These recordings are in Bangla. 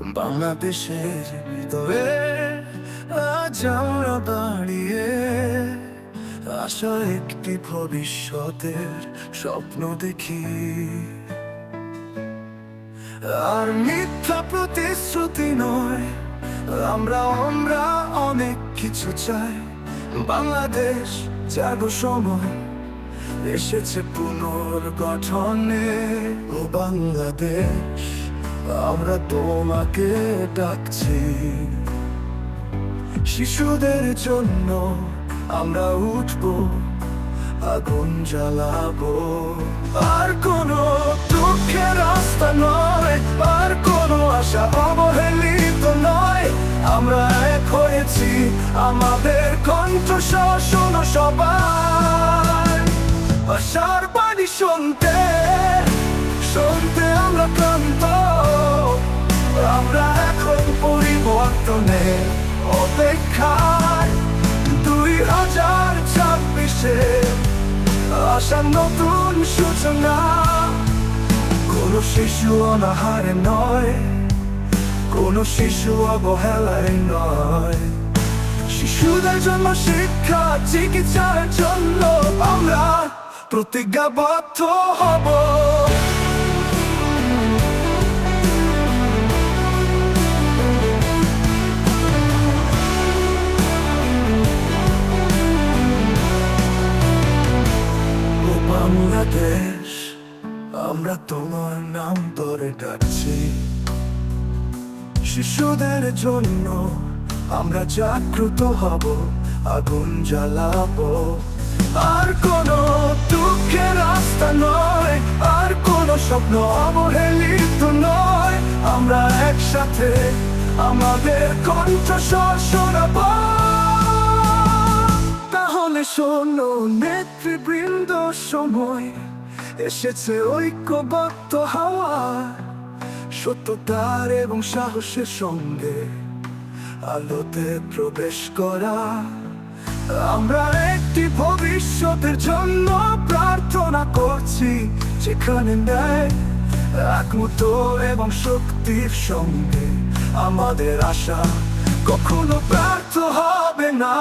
বাংলাদেশের ভিতরে আজ দাঁড়িয়ে আশা একটি ভবিষ্যতের স্বপ্ন দেখি। আর মিথ্যা প্রতিশ্রুতি নয়, আমরা আমরা অনেক কিছু চাই। বাংলাদেশ জাগো সময়, এসেছে পুনর্গঠনে। ও বাংলাদেশ। আমরা তোমাকে ডাকছি। শিশুদের জন্য আমরা উঠবো, আগুন জ্বালাবো। আর কোনো দুঃখের রাস্তা নয়, আর কোনো আশা অবহেলিত নয়। আমরা এক হয়েছি আমাদের কণ্ঠস্বর, শোনো সবাই। আশার বাণী শুনতে শুনতে আমরা ক্লান্ত। পরিবর্তনের অপেক্ষায় দুই হাজার ছাব্বিশে আশা নতুন সূচনা। কোনো শিশু অনাহারে নয়, কোনো শিশু অবহেলায় নয়। শিশুদের জন্য শিক্ষা, চিকিৎসার জন্য আমরা প্রতিজ্ঞাবদ্ধ হব। বাংলাদেশ আমরা তোমার নাম ধরে ডাকছি। শিশুদের জন্য আমরা জাগ্রত হব, আগুন জ্বালাবো। আর কোনো দুঃখের রাস্তা নয়, আর কোন স্বপ্ন অবহেলিত নয়। আমরা একসাথে আমাদের কণ্ঠস্বর শোনাবো। তাহলে শোনো, নেতৃবৃন্দ সময়। এসেছে ঐক্যবদ্ধ হাওয়া, সত্যতার এবং সাহসের সঙ্গে আলোতে প্রবেশ করা। আমরা একটি ভবিষ্যতের জন্য প্রার্থনা করছি, যেখানে নেয় একমত এবং শক্তির সঙ্গে আমাদের আশা কখনো ব্যর্থ হবে না।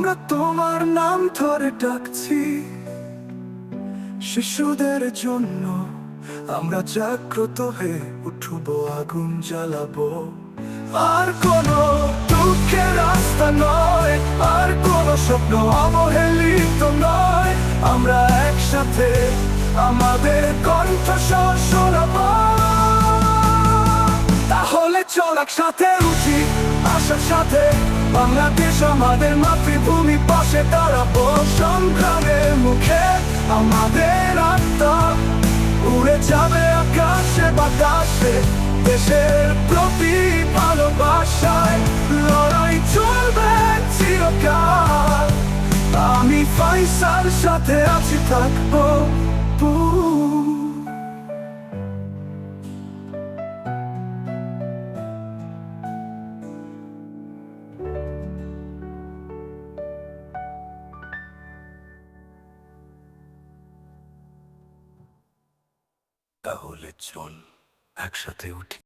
আমরা তোমার নাম ধরে ডাকছি শিশুদের জন্য। আমরা জাগ্রত হয়ে উঠব, আগুন জ্বালাবো। আর কোনো দুঃখের রাস্তা নয়, আর কোনো স্বপ্ন অবহেলিত নয়। আমরা একসাথে আমাদের কণ্ঠস্বর শোনাবো। তাহলে চল একসাথে উঠি। আশার সাথে বাংলাদেশ আমাদের মাতৃভূমি পাশে দাঁড়াবো সংগ্রামের মুখে আমাদের আত্মা। উড়ে যাবে আকাশে, বাতাসে, দেশের প্রতি ভালোবাসায়। লড়াই চলবে চিরকাল। আমি ফাইসার সাথে আছি, থাকব তাহলে চল একসাথে উঠি।